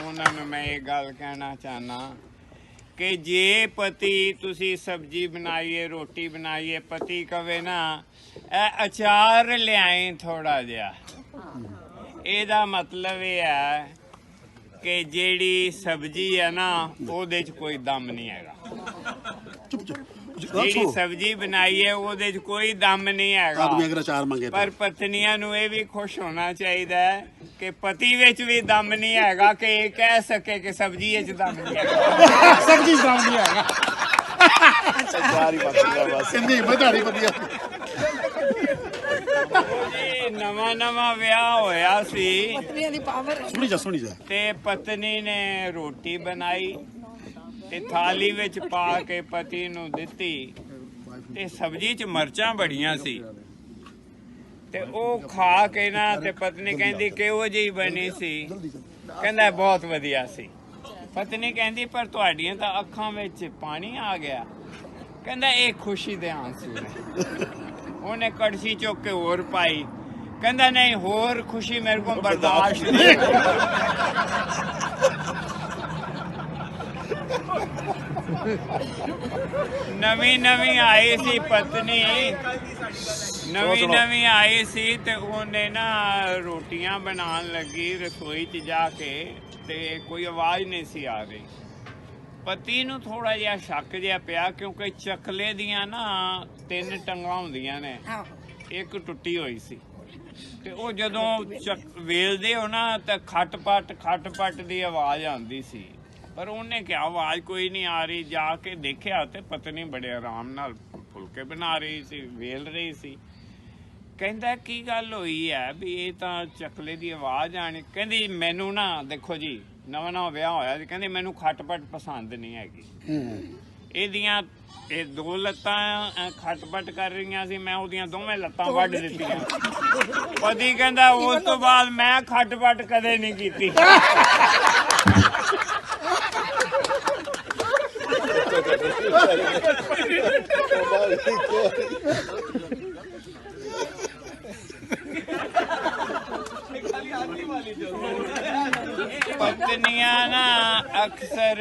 ਉਹਨਾਂ ਨੂੰ ਮੈਂ ਇਹ ਗੱਲ ਕਹਿਣਾ ਚਾਹਨਾ ਕਿ ਜੇ ਪਤੀ ਤੁਸੀਂ ਸਬਜੀ ਬਣਾਈਏ ਰੋਟੀ ਬਣਾਈਏ ਪਤੀ ਕਵੇ ਨਾ ਇਹ ਅਚਾਰ ਲਿਆਏ ਥੋੜਾ ਜਿਹਾ। ਇਹਦਾ ਮਤਲਬ ਇਹ ਹੈ ਕਿ ਜਿਹੜੀ ਸਬਜੀ ਹੈ ਨਾ ਉਹਦੇ 'ਚ ਕੋਈ ਦਮ ਨਹੀਂ ਹੈਗਾ। ਜਿਹੜੀ ਸਬਜੀ ਬਣਾਈ ਹੈ ਉਹਦੇ 'ਚ ਕੋਈ ਦਮ ਨਹੀਂ ਹੈਗਾ। ਆਦਮੀ ਅਗਰ ਅਚਾਰ ਮੰਗੇ ਤਾਂ। ਪਰ ਪਤਨੀਆਂ ਨੂੰ ਇਹ ਵੀ ਖੁਸ਼ ਹੋਣਾ ਚਾਹੀਦਾ ਹੈ ਕਿ ਪਤੀ ਵਿੱਚ ਵੀ ਦਮ ਨਹੀਂ ਹੈਗਾ ਕਿ ਇਹ ਕਹਿ ਸਕੇ ਕਿ ਸਬਜੀ ਵਿੱਚ ਦਮ ਨਹੀਂ ਹੈਗਾ। ਸਬਜੀ ਸਾਉਂਦੀ ਹੈਗਾ। ਇੰਨੀ ਵਧਾੜੀ ਵਧੀਆ। ਜੀ ਨਵਾਂ ਨਵਾਂ ਵਿਆਹ ਹੋਇਆ ਸੀ। ਪਤਨੀਆਂ ਦੀ ਪਾਵਰ ਸੁਣੀ ਜਾ ਸੁਣੀ ਜਾ। ਤੇ ਪਤਨੀ ਨੇ ਰੋਟੀ ਬਣਾਈ ਤੇ ਥਾਲੀ ਵਿੱਚ ਪਾ ਕੇ ਪਤੀ ਨੂੰ ਦਿੱਤੀ ਤੇ ਸਬਜੀ 'ਚ ਮਰਚਾਂ ਬੜੀਆਂ ਸੀ। ਤੇ ਉਹ ਖਾ ਕੇ ਨਾ ਤੇ ਪਤਨੀ ਕਹਿੰਦੀ ਕਿਹੋ ਜਿਹੀ ਬਣੀ ਸੀ? ਕਹਿੰਦਾ ਬਹੁਤ ਵਧੀਆ ਸੀ। ਪਤਨੀ ਕਹਿੰਦੀ ਪਰ ਤੁਹਾਡੀਆਂ ਤਾਂ ਅੱਖਾਂ ਵਿੱਚ ਪਾਣੀ ਆ ਗਿਆ। ਕਹਿੰਦਾ ਇਹ ਖੁਸ਼ੀ ਦੇ ਆਂਸੂ ਨੇ। ਉਹਨੇ ਕੜਛੀ ਚੁੱਕ ਕੇ ਹੋਰ ਪਾਈ। ਕਹਿੰਦਾ ਨਹੀਂ ਹੋਰ ਖੁਸ਼ੀ ਮੇਰੇ ਕੋਲ ਬਰਦਾਸ਼ਤ ਨਹੀਂ ਨਵੀਂ ਨਵੀਂ ਆਈ ਸੀ ਪਤਨੀ। ਨਵੀਂ ਨਵੀਂ ਆਈ ਸੀ ਤੇ ਉਹਨੇ ਨਾ ਰੋਟੀਆਂ ਬਣਾਉਣ ਲੱਗੀ ਰਸੋਈ 'ਚ ਜਾ ਕੇ ਤੇ ਕੋਈ ਆਵਾਜ਼ ਨਹੀਂ ਸੀ ਆ ਰਹੀ। ਪਤੀ ਨੂੰ ਥੋੜਾ ਜਿਹਾ ਸ਼ੱਕ ਜਿਹਾ ਪਿਆ ਕਿਉਂਕਿ ਚੱਕਲੇ ਦੀਆਂ ਨਾ ਤਿੰਨ ਟੰਗਾਂ ਹੁੰਦੀਆਂ ਨੇ। ਇੱਕ ਟੁੱਟੀ ਹੋਈ ਸੀ। ਤੇ ਉਹ ਜਦੋਂ ਵੇਲਦੇ ਹੋ ਨਾ ਤਾਂ ਖਟਪਟ ਖਟਪਟ ਦੀ ਆਵਾਜ਼ ਆਉਂਦੀ ਸੀ। ਪਰ ਉਹਨੇ ਕਿਹਾ ਆਵਾਜ਼ ਕੋਈ ਨਹੀਂ ਆ ਰਹੀ। ਜਾ ਕੇ ਦੇਖਿਆ ਤੇ ਪਤਨੀ ਬੜੇ ਆਰਾਮ ਨਾਲ ਫੁਲਕੇ ਬਣਾ ਰਹੀ ਸੀ ਵੇਲ ਰਹੀ ਸੀ। ਕਹਿੰਦਾ ਕੀ ਗੱਲ ਹੋਈ ਹੈ ਵੀ ਇਹ ਤਾਂ ਚੱਕਲੇ ਦੀ ਆਵਾਜ਼ ਆਣੀ? ਕਹਿੰਦੀ ਮੈਨੂੰ ਨਾ ਦੇਖੋ ਜੀ ਨਵਾਂ ਨਵਾਂ ਵਿਆਹ ਹੋਇਆ ਸੀ। ਕਹਿੰਦੀ ਮੈਨੂੰ ਖਟਪਟ ਪਸੰਦ ਨਹੀਂ ਹੈਗੀ। ਇਹਦੀਆਂ ਇਹ ਦੋ ਲੱਤਾਂ ਖਟਪਟ ਕਰ ਰਹੀਆਂ ਸੀ। ਮੈਂ ਉਹਦੀਆਂ ਦੋਵੇਂ ਲੱਤਾਂ ਵੱਢ ਦਿੱਤੀਆਂ। ਪਤੀ ਕਹਿੰਦਾ ਉਸ ਤੋਂ ਬਾਅਦ ਮੈਂ ਖਟਪਟ ਕਦੇ ਨਹੀਂ ਕੀਤੀ। ਪਤਨੀਆਂ ਨਾ ਅਕਸਰ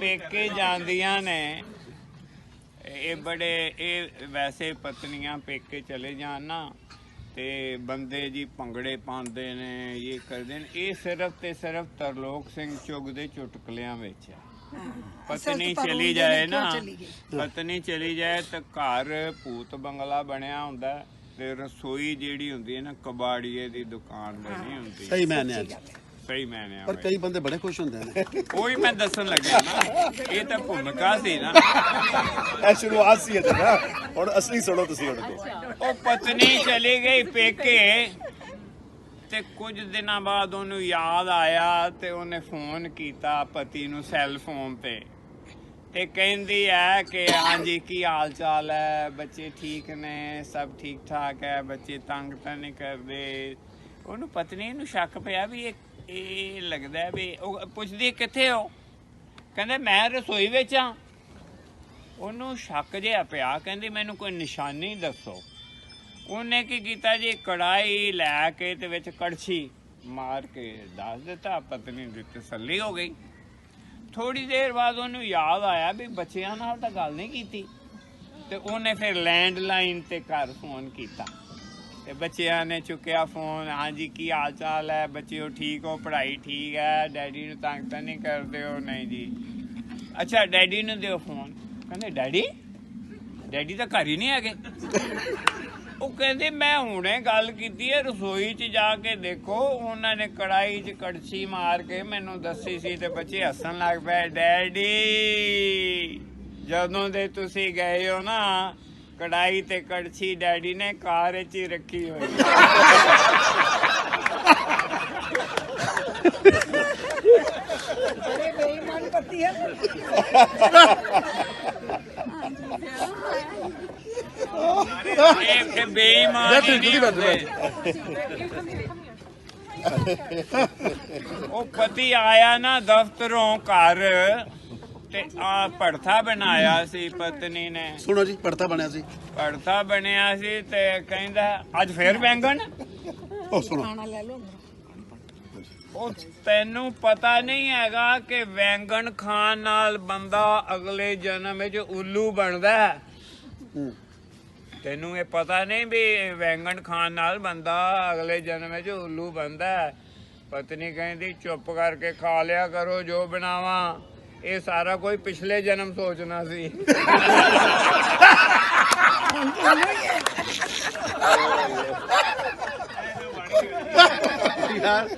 ਪੇਕੇ ਜਾਂਦੀਆਂ ਨੇ। ਇਹ ਬੜੇ, ਇਹ ਵੈਸੇ ਪਤਨੀਆਂ ਪੇਕੇ ਚਲੇ ਜਾਣ ਨਾ ਤੇ ਬੰਦੇ ਜੀ ਭੰਗੜੇ ਪਾਉਂਦੇ ਨੇ, ਇਹ ਕਰਦੇ ਨੇ। ਇਹ ਸਿਰਫ ਤੇ ਸਿਰਫ ਤਰਲੋਕ ਸਿੰਘ ਚੁੱਗ ਦੇ ਚੁਟਕਲਿਆਂ ਵਿੱਚ ਹੈ ਪਤਨੀ ਚਲੀ ਜਾਏ ਨਾ? ਪਤਨੀ ਚਲੀ ਜਾਏ ਤਾਂ ਘਰ ਭੂਤ ਬੰਗਲਾ ਬਣਿਆ ਹੁੰਦਾ ਤੇ ਰਸੋਈ ਜਿਹੜੀ ਹੁੰਦੀ ਹੈ ਨਾ ਕਬਾੜੀਏ ਦੀ ਦੁਕਾਨ ਬਣੀ ਹੁੰਦੀ ਸਹੀ ਮੈਂ ਨੇ ਸਹੀ ਮੈਨੇ ਪਰ ਕਈ ਬੰਦੇ ਬੜੇ ਖੁਸ਼ ਹੁੰਦੇ ਨੇ। ਉਹੀ ਮੈਂ ਦੱਸਣ ਲੱਗਿਆ ਨਾ ਇਹ ਤਾਂ ਭੂਮਿਕਾ ਸੀ ਨਾ। ਇਹ ਸ਼ੁਰੂਆਤ ਸੀ ਇਹਦੀ ਨਾ। ਹੁਣ ਅਸਲੀ ਸੁਣੋ ਤੁਸੀਂ ਹੁਣ। ਉਹ ਪਤਨੀ ਚਲੀ ਗਈ ਪੇਕੇ। ਤੇ ਕੁਝ ਦਿਨਾਂ ਬਾਅਦ ਉਹਨੂੰ ਯਾਦ ਆਇਆ ਤੇ ਉਹਨੇ ਫੋਨ ਕੀਤਾ ਪਤੀ ਨੂੰ ਸੈੱਲ ਫੋਨ ਤੇ। ਤੇ ਕਹਿੰਦੀ ਹੈ ਕਿ ਹਾਂਜੀ, ਕੀ ਹਾਲ ਚਾਲ ਹੈ ਬੱਚੇ ਠੀਕ ਨੇ? ਸਭ ਠੀਕ ਠਾਕ ਹੈ ਬੱਚੇ ਤੰਗ ਤਾਂ ਨਹੀਂ ਕਰਦੇ? ਉਹਨੂੰ ਪਤਨੀ ਨੂੰ ਸ਼ੱਕ ਪਿਆ ਵੀ ਇਹ ਇਹ ਲੱਗਦਾ ਵੀ ਉਹ ਪੁੱਛਦੀ, ਕਿੱਥੇ ਹੋ? ਕਹਿੰਦੇ, ਮੈਂ ਰਸੋਈ ਵਿੱਚ ਆ। ਉਹਨੂੰ ਸ਼ੱਕ ਜਿਹਾ ਪਿਆ, ਕਹਿੰਦੀ, ਮੈਨੂੰ ਕੋਈ ਨਿਸ਼ਾਨੀ ਦੱਸੋ। ਉਹਨੇ ਕੀ ਕੀਤਾ ਜੀ? ਕੜਾਈ ਲੈ ਕੇ ਤੇ ਵਿੱਚ ਕੜਛੀ ਮਾਰ ਕੇ ਦੱਸ ਦਿੱਤਾ, ਪਤਨੀ ਦੀ ਤਸੱਲੀ ਹੋ ਗਈ। ਥੋੜੀ ਦੇਰ ਬਾਅਦ ਉਹਨੂੰ ਯਾਦ ਆਇਆ ਵੀ ਬੱਚਿਆਂ ਨਾਲ ਤਾਂ ਗੱਲ ਨਹੀਂ ਕੀਤੀ। ਤੇ ਉਹਨੇ ਫਿਰ ਲੈਂਡਲਾਈਨ ਤੇ ਘਰ ਫੋਨ ਕੀਤਾ। ਤੇ ਬੱਚਿਆਂ ਨੇ ਚੁੱਕਿਆ ਫੋਨ, ਹਾਂਜੀ, ਕੀ ਹਾਲ ਚਾਲ ਹੈ ਬੱਚਿਓ ਠੀਕ ਹੋ? ਪੜ੍ਹਾਈ ਠੀਕ ਹੈ? ਡੈਡੀ ਨੂੰ ਤੰਗ ਤਾਂ ਨਹੀਂ ਕਰਦੇ ਹੋ? ਨਹੀਂ ਜੀ। ਅੱਛਾ, ਡੈਡੀ ਨੂੰ ਦਿਓ ਫੋਨ। ਕਹਿੰਦੇ, ਡੈਡੀ? ਡੈਡੀ ਤਾਂ ਘਰ ਹੀ ਨਹੀਂ ਹੈਗੇ। ਉਹ ਕਹਿੰਦੀ, ਮੈਂ ਹੁਣੇ ਗੱਲ ਕੀਤੀ ਹੈ, ਰਸੋਈ 'ਚ ਜਾ ਕੇ ਦੇਖੋ। ਉਹਨਾਂ ਨੇ ਕੜਾਈ 'ਚ ਕੜਛੀ ਮਾਰ ਕੇ ਮੈਨੂੰ ਦੱਸੀ ਸੀ ਤੇ ਬੱਚੇ ਹੱਸਣ ਲੱਗ ਪਏ, ਡੈਡੀ, ਜਦੋਂ ਦੇ ਤੁਸੀਂ ਗਏ ਹੋ ਨਾ ਕੜਾਈ ਤੇ ਕੜਛੀ ਡੈਡੀ ਨੇ ਕਾਰ 'ਚ ਹੀ ਰੱਖੀ ਹੋਈ ਬੜੇ ਬੇਈਮਾਨ ਪਤੀ ਹੈ। ਇਹ ਬੇਈਮਾਨ ਉਹ ਪਤੀ ਆਇਆ ਨਾ ਦਫ਼ਤਰੋਂ ਘਰ ਤੇ ਆ ਪੜਥਾ ਬਣਾਇਆ ਸੀ ਪਤਨੀ ਨੇ। ਸੁਣੋ ਜੀ ਪੜਤਾ ਬਣਿਆ ਸੀ। ਪੜਥਾ ਬਣਿਆ ਸੀ ਤੇ ਕਹਿੰਦਾ ਅੱਜ ਫੇਰ ਬੈਂਗਣ? ਉਹ ਸੁਣੋ। ਖਾਣਾ ਲੈ ਲਓ ਉਹ ਤੈਨੂੰ ਪਤਾ ਨਹੀਂ ਹੈਗਾ ਕਿ ਵੈਂਗਣ ਖਾਣ ਨਾਲ ਬੰਦਾ ਅਗਲੇ ਜਨਮ ਵਿੱਚ ਉੱਲੂ ਬਣਦਾ ਹੈ। ਤੈਨੂੰ ਇਹ ਪਤਾ ਨਹੀਂ ਵੀ ਵੈਂਗਣ ਖਾਣ ਨਾਲ ਬੰਦਾ ਅਗਲੇ ਜਨਮ ਵਿੱਚ ਉੱਲੂ ਬਣਦਾ ਹੈ। ਪਤਨੀ ਕਹਿੰਦੀ ਚੁੱਪ ਕਰਕੇ ਖਾ ਲਿਆ ਕਰੋ ਜੋ ਬਣਾਵਾ। ਇਹ ਸਾਰਾ ਕੋਈ ਪਿਛਲੇ ਜਨਮ ਸੋਚਣਾ ਸੀ। ਯਾਰ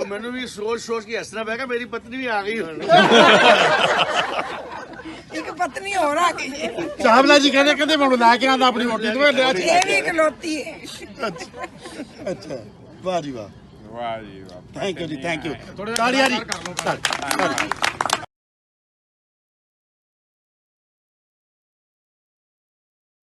ਉਹ ਮੈਨੂੰ ਵੀ ਸੋਚ ਸੋਚ ਕੇ ਹੱਸਣਾ ਪਿਆ ਕਿ ਮੇਰੀ ਪਤਨੀ ਵੀ ਆ ਗਈ ਹੁਣ। ਇੱਕ ਪਤਨੀ ਹੋਰ ਆ ਗਈ। ਹੈ। ਚਾਵਲਾ ਜੀ ਕਹਿੰਦੇ ਕਹਿੰਦੇ ਮੈਨੂੰ ਲੈ ਕੇ ਆਂਦਾ ਆਪਣੀ ਵੋਟੀ ਤੋਂ ਲਿਆ ਇਹ ਵੀ ਇਕਲੌਤੀ ਹੈ। ਅੱਛਾ ਵਾਹ ਜੀ ਵਾਹ। ਵਾਹ ਜੀ ਵਾਹ। ਥੈਂਕ ਯੂ ਜੀ ਥੈਂਕ ਯੂ ਤਾੜੀਆਂ ਜੀ। ਤਾੜੀ, ਤਾੜੀ।